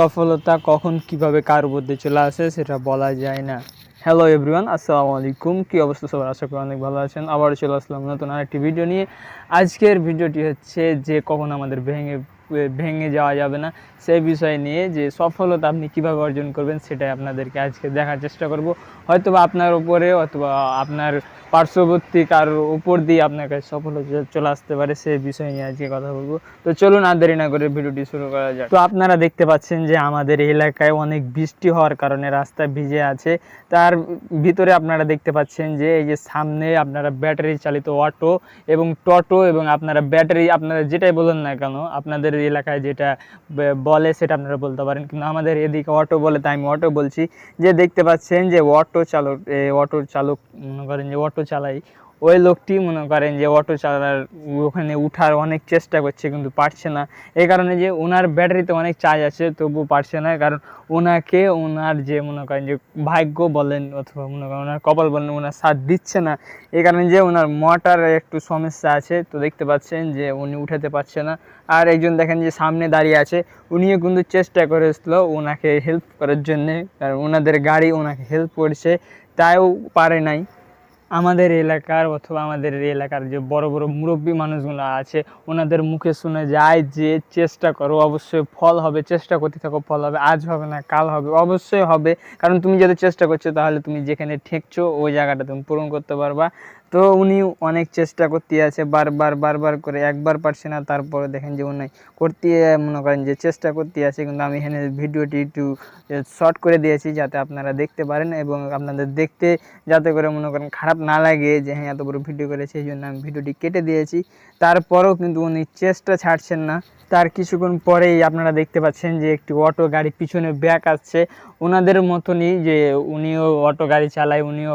সফলতা কখন কীভাবে কার মধ্যে চলে আসে সেটা বলা যায় না। হ্যালো এভরিওয়ান আসসালামু আলাইকুম। কী অবস্থা সবার? আশা করি অনেক ভালো আছেন। আবার চলে আসলাম নতুন আরেকটি ভিডিও নিয়ে। আজকের ভিডিওটি হচ্ছে যে কখন আমাদের ভেঙে ভেঙে যাওয়া যাবে না, সেই বিষয় নিয়ে যে সফলতা আপনি কীভাবে অর্জন করবেন সেটাই আপনাদেরকে আজকে দেখার চেষ্টা করব। হয়তোবা আপনার উপরে অথবা আপনার পার্শ্ববর্তী কারোর উপর দিয়ে আপনার কাছে সফলতা চলে আসতে পারে, সে বিষয় নিয়ে আজকে কথা বলব। তো চলুন আর দেরি না করে ভিডিওটি শুরু করা যাক। তো আপনারা দেখতে পাচ্ছেন যে আমাদের এলাকায় অনেক বৃষ্টি হওয়ার কারণে রাস্তা ভিজে আছে। তার ভিতরে আপনারা দেখতে পাচ্ছেন যে এই যে সামনে আপনারা ব্যাটারি চালিত অটো এবং টোটো এবং আপনারা ব্যাটারি, আপনারা যেটাই বলুন না কেন, আপনাদের এলাকায় যেটা বলে সেটা আপনারা বলতে পারেন। কিন্তু আমাদের এদিকে অটো বলে, তাই আমি অটো বলছি যে দেখতে পাচ্ছেন যে অটো চালক অটো চালক করেন যে অটো চালাই। ওই লোকটি মনে করেন যে অটো চালার, ওখানে উঠার অনেক চেষ্টা করছে কিন্তু পারছে না। এই কারণে যে ওনার ব্যাটারিতে অনেক চার্জ আছে, তবুও পারছে না। কারণ ওনাকে ওনার যে মনে করেন যে ভাগ্য বলেন অথবা মনে করেন ওনার কপাল বলেন, ওনার সাথ দিচ্ছে না। এই কারণে যে ওনার মোটরের একটু সমস্যা আছে, তো দেখতে পাচ্ছেন যে উনি উঠাতে পারছে না। আর একজন দেখেন যে সামনে দাঁড়িয়ে আছে, উনিও কিন্তু চেষ্টা করেছিল ওনাকে হেল্প করার জন্যে। কারণ ওনাদের গাড়ি ওনাকে হেল্প করছে তাও পারে নাই। আমাদের এলাকার অথবা আমাদের এলাকার যে বড় বড় মুরব্বী মানুষগুলো আছে, ওনাদের মুখে শুনে যায় যে চেষ্টা করো, অবশ্যই ফল হবে, চেষ্টা করতে থাকো, ফল হবে, আজ হবে না, কাল হবে, অবশ্যই হবে। কারণ তুমি যদি চেষ্টা করছ, তাহলে তুমি যেখানে ঠেকছো, ওই জায়গাটা তুমি পূরণ করতে পারবা। তো উনি অনেক চেষ্টা করতে আছে, বারবার বারবার করে, একবার পারছে না, তারপরে দেখেন যে উনি করতে মনে করেন যে চেষ্টা করতে আছে, কিন্তু আমি এখানে ভিডিওটি একটু শর্ট করে দিয়েছি যাতে আপনারা দেখতে পারেন এবং আপনাদের দেখতে যাতে করে মনে করেন খারাপ না লাগে যে হ্যাঁ এত বড় ভিডিও করেছে, এই জন্য আমি ভিডিওটি কেটে দিয়েছি। তারপরেও কিন্তু উনি চেষ্টা ছাড়ছেন না। তার কিছুক্ষণ পরেই আপনারা দেখতে পাচ্ছেন যে একটি অটো গাড়ি পিছনে ব্যাক আসছে। ওনাদের মতনই যে উনিও অটো গাড়ি চালায়, উনিও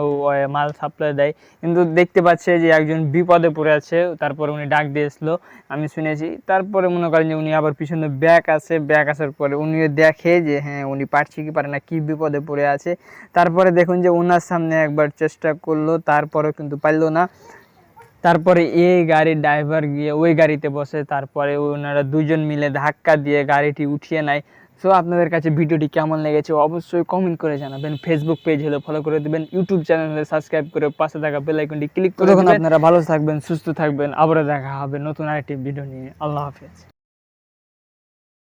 মাল সাপ্লাই দেয়। কিন্তু দেখতে পাচ্ছে যে একজন বিপদে পড়ে আছে, তারপরে উনি ডাক দিয়েছিল, আমি শুনেছি। তারপরে মনে করেন যে উনি আবার পিছনে ব্যাক আসে ব্যাক আসার পরে উনিও দেখে যে হ্যাঁ উনি পারছে কি পারে না, কি বিপদে পড়ে আছে। তারপরে দেখুন যে ওনার সামনে একবার চেষ্টা করল, তারপরেও কিন্তু পারল না। তারপরে এই গাড়ির ড্রাইভার গিয়ে ওই গাড়িতে বসে, তারপরে ওনারা দুজন মিলে ধাক্কা দিয়ে গাড়িটি উঠিয়ে নেয়। সো আপনাদের কাছে ভিডিওটি কেমন লেগেছে অবশ্যই কমেন্ট করে জানাবেন। ফেসবুক পেজ হলে ফলো করে দেবেন ইউটিউব চ্যানেল হলে সাবস্ক্রাইব করে পাশে থাকা বেল আইকনটি ক্লিক করে আপনারা ভালো থাকবেন সুস্থ থাকবেন। আবারও দেখা হবে নতুন আরেকটি ভিডিও নিয়ে। আল্লাহ হাফেজ।